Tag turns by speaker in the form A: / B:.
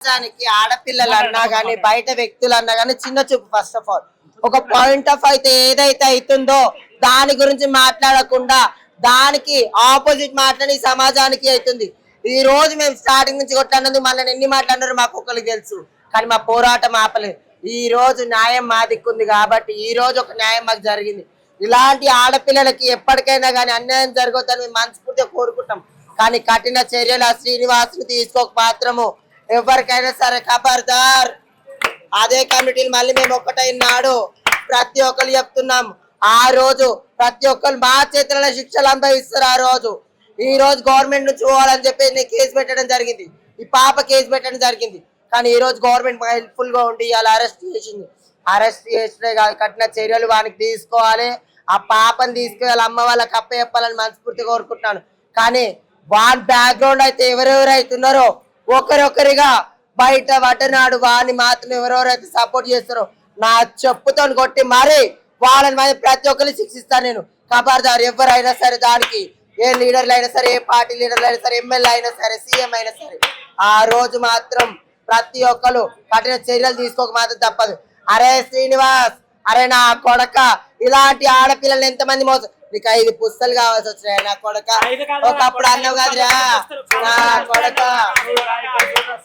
A: సమాజానికి ఆడపిల్లలు అన్నా గానీ బయట వ్యక్తులు అన్నా గానీ చిన్న చూపు ఫస్ట్ ఆఫ్ ఆల్ ఒక పాయింట్ ఆఫ్ అయితే ఏదైతే అవుతుందో దాని గురించి మాట్లాడకుండా దానికి ఆపోజిట్ మాట్లాడి ఈ సమాజానికి అవుతుంది. ఈ రోజు మేము స్టార్టింగ్ నుంచి కొట్లాడినందుకు మళ్ళీ ఎన్ని మాట్లాడినారో మాకు ఒకరికి తెలుసు. కానీ మా పోరాటం ఆపలేదు. ఈ రోజు న్యాయం మా దిక్కుంది కాబట్టి ఈ రోజు ఒక న్యాయం మాకు జరిగింది. ఇలాంటి ఆడపిల్లలకి ఎప్పటికైనా కానీ అన్యాయం జరగొద్దని మేము మనస్ఫూర్తిగా కోరుకుంటాం. కానీ కఠిన చర్యలు ఆ శ్రీనివాసుని తీసుకోక మాత్రము ఎవరికైనా సరే ఖబర్దార్ అదే కమిటీలు మళ్ళీ మేము ఒక్కటైనాడు ప్రతి ఒక్కరు చెప్తున్నాం. ఆ రోజు ప్రతి ఒక్కరు మా చేతులలో శిక్షలు అనుభవిస్తారు ఆ రోజు. ఈ రోజు గవర్నమెంట్ నుంచి పోవాలని చెప్పి నేను కేసు పెట్టడం జరిగింది. ఈ పాప కేసు పెట్టడం జరిగింది. కానీ ఈ రోజు గవర్నమెంట్ హెల్ప్ఫుల్గా ఉండి ఇవాళ అరెస్ట్ చేసింది. అరెస్ట్ చేసినే కాదు కఠిన చర్యలు వానికి తీసుకోవాలి. ఆ పాపని తీసుకెళ్ళి అమ్మ వాళ్ళకి అప్ప చెప్పాలని మనస్ఫూర్తిగా కోరుకుంటున్నాను. కానీ వాన్ బ్యాక్గ్రౌండ్ అయితే ఎవరెవరు అవుతున్నారో ఒకరొకరిగా బయట పట్టనాడు వాడిని మాత్రం ఎవరెవరైతే సపోర్ట్ చేస్తారో నా చెప్పుతో కొట్టి మరి వాళ్ళని మరి ప్రతి ఒక్కరిని శిక్షిస్తాను నేను. ఖబర్దారు ఎవరైనా సరే దానికి ఏ లీడర్లు అయినా సరే ఏ పార్టీ లీడర్లు అయినా సరే ఎమ్మెల్యే అయినా సరే సీఎం అయినా సరే ఆ రోజు మాత్రం ప్రతి ఒక్కరు కఠిన చర్యలు తీసుకోక మాత్రం తప్పదు. అరే శ్రీనివాస్ అరే నా కొడక ఇలాంటి ఆడపిల్లలు ఎంతమంది మోసం నీకు ఐదు పుస్తలు కావాల్సి వచ్చినాయి నా కొడక. ఒకప్పుడు అన్నావు కదరా నా కొడక